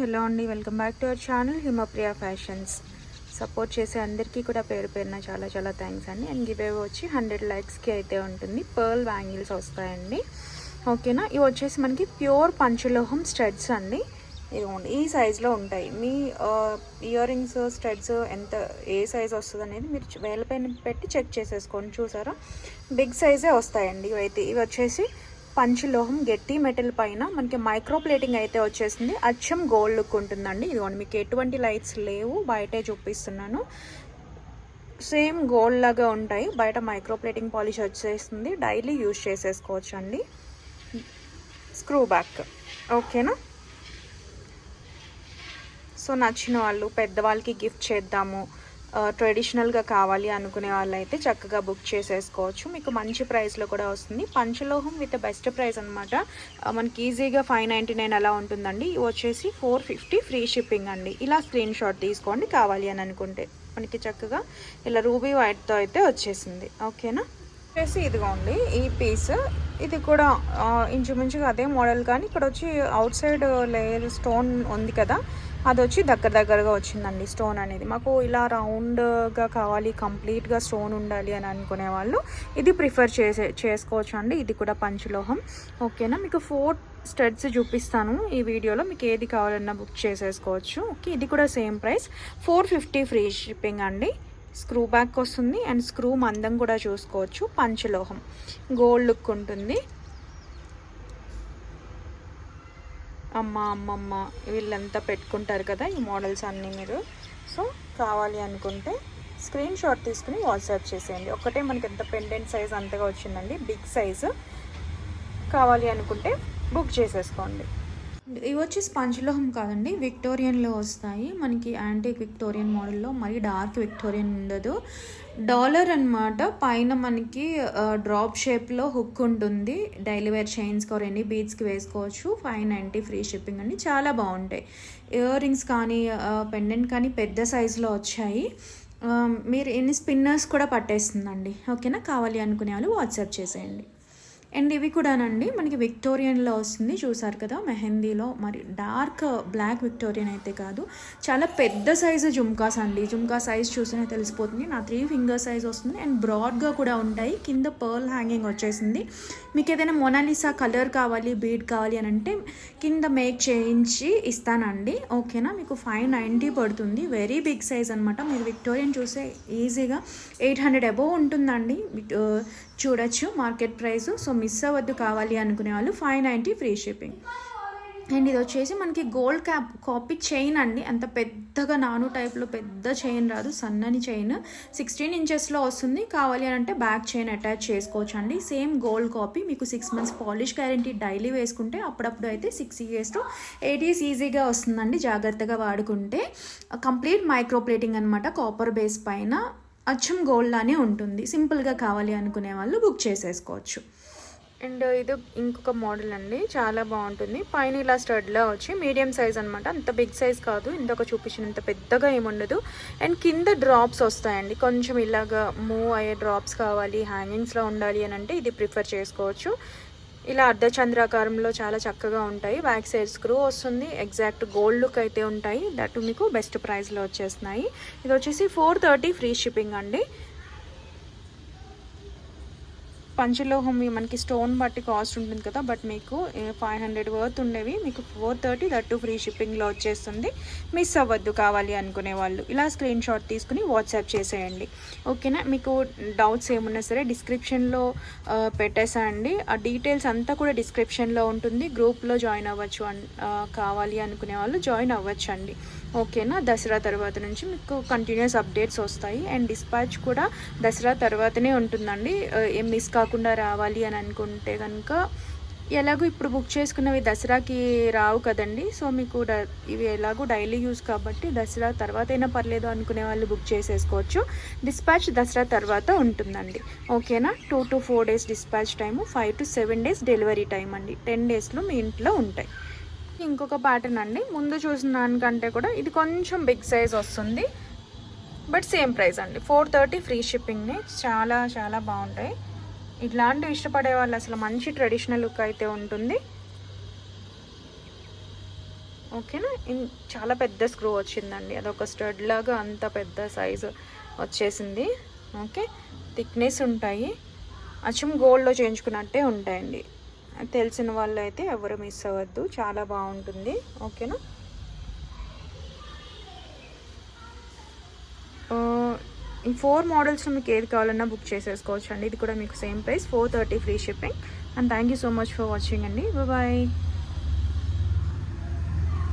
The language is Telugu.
హలో అండి welcome back to our channel Himapriya fashions. Support చేసే అందరికీ కూడా పేరు పేరున చాలా చాలా థ్యాంక్స్ అండి. అండ్ గివ్ వచ్చి హండ్రెడ్ లైక్స్కి అయితే ఉంటుంది. పర్ల్ బ్యాంగిల్స్ వస్తాయండి. ఓకేనా? ఇవి వచ్చేసి మనకి ప్యూర్ పంచలోహం స్టడ్స్ అండి. ఇదిగోండి ఈ సైజులో ఉంటాయి. మీ ఇయర్ రింగ్స్ స్టడ్స్ ఎంత ఏ సైజ్ వస్తుంది అనేది మీరు వేలపైన పెట్టి చెక్ చేసేసుకోండి. చూసారా? బిగ్ సైజే వస్తాయండి ఇవైతే. ఇవి వచ్చేసి పంచలోహం గట్టి మెటల్ పైన మనకి మైక్రో ప్లేటింగ్ అయితే వచ్చేసింది. అచ్చం గోల్డ్ లుక్ ఉంటుందండి. ఇదిగోండి మీకు ఎటువంటి లైట్స్ లేవు. బయటే చూపిస్తున్నాను. సేమ్ గోల్డ్ లాగా ఉంటాయి. బయట మైక్రో ప్లేటింగ్ పాలిష్ వచ్చేసింది. డైలీ యూజ్ చేసేసుకోవచ్చు అండి స్క్రూ బ్యాక్ ఓకేనా సో నచ్చిన వాళ్ళు పెద్దవాళ్ళకి గిఫ్ట్ చేద్దాము. ట్రెడిషనల్గా కావాలి అనుకునే వాళ్ళు అయితే చక్కగా బుక్ చేసేసుకోవచ్చు. మీకు మంచి ప్రైస్లో కూడా వస్తుంది. పంచలోహం విత్ బెస్ట్ ప్రైస్ అనమాట మనకి ఈజీగా ఫైవ్ నైంటీ నైన్ అలా ఉంటుందండి. ఇవి వచ్చేసి ఫోర్ ఫిఫ్టీ ఫ్రీ షిప్పింగ్ అండి. ఇలా స్క్రీన్ షాట్ తీసుకోండి కావాలి అని అనుకుంటే. మనకి చక్కగా ఇలా రూబీ వైట్తో అయితే వచ్చేసింది. ఓకేనా వచ్చేసి ఇదిగోండి ఈ పీస్. ఇది కూడా ఇంచుమించుగా అదే మోడల్ కానీ ఇక్కడ వచ్చి అవుట్ సైడ్ లేయర్ స్టోన్ ఉంది కదా అది వచ్చి దగ్గర దగ్గరగా వచ్చిందండి స్టోన్ అనేది. మాకు ఇలా రౌండ్గా కావాలి కంప్లీట్గా స్టోన్ ఉండాలి అని అనుకునే వాళ్ళు ఇది ప్రిఫర్ చేసే చేసుకోవచ్చు అండి. ఇది కూడా పంచలోహం. ఓకేనా? మీకు ఫోర్ స్టడ్స్ చూపిస్తాను ఈ వీడియోలో. మీకు ఏది కావాలన్నా బుక్ చేసేసుకోవచ్చు. ఓకే ఇది కూడా same price. Four fifty free shipping అండి. స్క్రూ బ్యాక్ వస్తుంది అండ్ స్క్రూ మందం కూడా చూసుకోవచ్చు పంచలోహం. గోల్డ్ లుక్ ఉంటుంది. అమ్మ అమ్మమ్మ వీళ్ళంతా పెట్టుకుంటారు కదా ఈ మోడల్స్ అన్నీ మీరు. సో కావాలి అనుకుంటే స్క్రీన్ షాట్ తీసుకుని వాట్సాప్ చేసేయండి. ఒకటే మనకి ఎంత పెండెంట్ సైజ్ అంతగా వచ్చిందండి. Big size. కావాలి అనుకుంటే బుక్ చేసేసుకోండి. ఇవి వచ్చి స్పంజ్లోహం కాదండి విక్టోరియన్లో వస్తాయి. మనకి యాంటీక్ విక్టోరియన్ మోడల్లో మరీ డార్క్ విక్టోరియన్ ఉండదు. డాలర్ అన్నమాట పైన మనకి డ్రాప్ షేప్లో హుక్ ఉంటుంది. డైలీ వేర్ చైన్స్కి ఆర్ ఎన్ని బీడ్స్కి వేసుకోవచ్చు. ఫైవ్ నైంటీ ఫ్రీ షిప్పింగ్ అండి. చాలా బాగుంటాయి. ఇయర్ రింగ్స్ కానీ పెండెంట్ కానీ పెద్ద సైజులో వచ్చాయి. మీరు ఎన్ని స్పిన్నర్స్ కూడా పట్టేస్తుందండి. ఓకేనా? కావాలి అనుకునే వాళ్ళు వాట్సాప్ చేసేయండి. అండ్ ఇవి కూడానండి మనకి విక్టోరియన్లో వస్తుంది. చూసారు కదా మెహందీలో మరి డార్క్ బ్లాక్ విక్టోరియన్ అయితే కాదు. చాలా పెద్ద సైజు జుమ్కాస్ అండి. జుమ్కా సైజ్ చూసినా తెలిసిపోతుంది. నా త్రీ ఫింగర్ సైజ్ వస్తుంది. అండ్ బ్రాడ్గా కూడా ఉంటాయి. కింద పర్ల్ హ్యాంగింగ్ వచ్చేసింది. మీకు ఏదైనా మొనాలిసా కలర్ కావాలి బీడ్ కావాలి అని అంటే కింద మేక్ చేయించి ఇస్తానండి. ఓకేనా? మీకు ఫైవ్ నైంటీ పడుతుంది. వెరీ బిగ్ సైజ్ అనమాట మీరు విక్టోరియన్ చూసే ఈజీగా ఎయిట్ హండ్రెడ్ అబోవ్ ఉంటుందండి. చూడొచ్చు మార్కెట్ ప్రైస్. సో మిస్ అవ్వద్దు కావాలి అనుకునే వాళ్ళు five ninety free shipping. And ఇది వచ్చేసి మనకి గోల్డ్ క్యాప్ కాపీ చైన్ అండి. అంత పెద్దగా నాను టైప్లో పెద్ద చైన్ రాదు. సన్నని చైన్. సిక్స్టీన్ ఇంచెస్లో వస్తుంది. కావాలి అని అంటే బ్యాక్ చైన్ అటాచ్ చేసుకోవచ్చు అండి సేమ్ గోల్డ్ కాపీ. మీకు six months polish guarantee daily వేసుకుంటే అప్పుడప్పుడు అయితే six years to eight years ఈజీగా వస్తుందండి జాగ్రత్తగా వాడుకుంటే. కంప్లీట్ మైక్రో ప్లేటింగ్ అనమాట కాపర్ బేస్ పైన అచ్చం గోల్డ్ లానే ఉంటుంది. సింపుల్గా కావాలి అనుకునే వాళ్ళు బుక్ చేసేసుకోవచ్చు. అండ్ ఇది ఇంకొక మోడల్ అండి. చాలా బాగుంటుంది. పైన ఇలా స్టడ్లా వచ్చి మీడియం సైజ్ అనమాట అంత బిగ్ సైజ్ కాదు. ఇందాక చూపించినంత పెద్దగా ఏముండదు అండ్ కింద డ్రాప్స్ వస్తాయండి. కొంచెం ఇలాగా మూవ్ అయ్యే డ్రాప్స్ కావాలి హ్యాంగింగ్స్లో ఉండాలి అని అంటే ఇది ప్రిఫర్ చేసుకోవచ్చు. ఇలా అర్ధచంద్రాకారంలో చాలా చక్కగా ఉంటాయి. బ్యాక్ సైడ్ స్క్రూ వస్తుంది. ఎగ్జాక్ట్ గోల్డ్ లుక్ అయితే ఉంటాయి. దట్ మీకు బెస్ట్ ప్రైస్లో వచ్చేస్తున్నాయి. ఇది వచ్చేసి ఫోర్ థర్టీ ఫ్రీ షిప్పింగ్ అండి. పంచలోహం మనకి స్టోన్ బట్టి కాస్ట్ ఉంటుంది కదా బట్ మీకు ఫైవ్ హండ్రెడ్ వర్త్ ఉండేవి. మీకు ఫోర్ థర్టీ దట్టు ఫ్రీ షిప్పింగ్లో వచ్చేస్తుంది. మిస్ అవ్వద్దు కావాలి అనుకునే వాళ్ళు. ఇలా స్క్రీన్ షాట్ తీసుకుని వాట్సాప్ చేసేయండి. ఓకేనా మీకు డౌట్స్ ఏమున్నా సరే డిస్క్రిప్షన్లో పెట్టేసా అండి ఆ డీటెయిల్స్ అంతా కూడా డిస్క్రిప్షన్లో ఉంటుంది. గ్రూప్లో జాయిన్ అవ్వచ్చు అన్ కావాలి అనుకునే వాళ్ళు జాయిన్ అవ్వచ్చు అండి ఓకేనా? దసరా తర్వాత నుంచి మీకు కంటిన్యూస్ అప్డేట్స్ వస్తాయి. అండ్ డిస్పాచ్ కూడా దసరా తర్వాతనే ఉంటుందండి. Uh, ఏం మిస్ కాకుండా రావాలి అని అనుకుంటే కనుక ఎలాగో ఇప్పుడు బుక్ చేసుకున్నవి దసరాకి రావు కదండి. సో మీకు ఇవి ఎలాగో డైలీ యూస్ కాబట్టి దసరా తర్వాత అయినా పర్లేదు అనుకునే వాళ్ళు బుక్ చేసేసుకోవచ్చు. డిస్పాచ్ దసరా తర్వాత ఉంటుందండి. ఓకేనా? Two to four days dispatch time five to seven days delivery time అండి. టెన్ డేస్లో మీ ఇంట్లో ఉంటాయి. ఇంకొక ప్యాటర్న్ అండి. ముందు చూసిన దానికంటే కూడా ఇది కొంచెం బిగ్ సైజ్ వస్తుంది. బట్ సేమ్ ప్రైస్ అండి. ఫోర్ థర్టీ ఫ్రీ షిప్పింగ్ని చాలా చాలా బాగుంటాయి. ఇట్లాంటివి ఇష్టపడే వాళ్ళు అసలు మంచి ట్రెడిషనల్ లుక్ అయితే ఉంటుంది. ఓకేనా చాలా పెద్ద స్క్రూ వచ్చిందండి. అదొక స్టడ్ లాగా అంత పెద్ద సైజు వచ్చేసింది. ఓకే థిక్నెస్ ఉంటాయి. అచ్చం గోల్డ్లో చేయించుకున్నట్టే ఉంటాయండి. తెలిసిన వాళ్ళు అయితే ఎవరు మిస్ అవ్వద్దు. చాలా బాగుంటుంది. ఓకేనా? ఈ ఫోర్ మోడల్స్ మీకు ఏది కావాలన్నా బుక్ చేసేసుకోవచ్చు అండి ఇది కూడా మీకు same price four thirty free shipping and thank you so much for watching అండి. బాయ్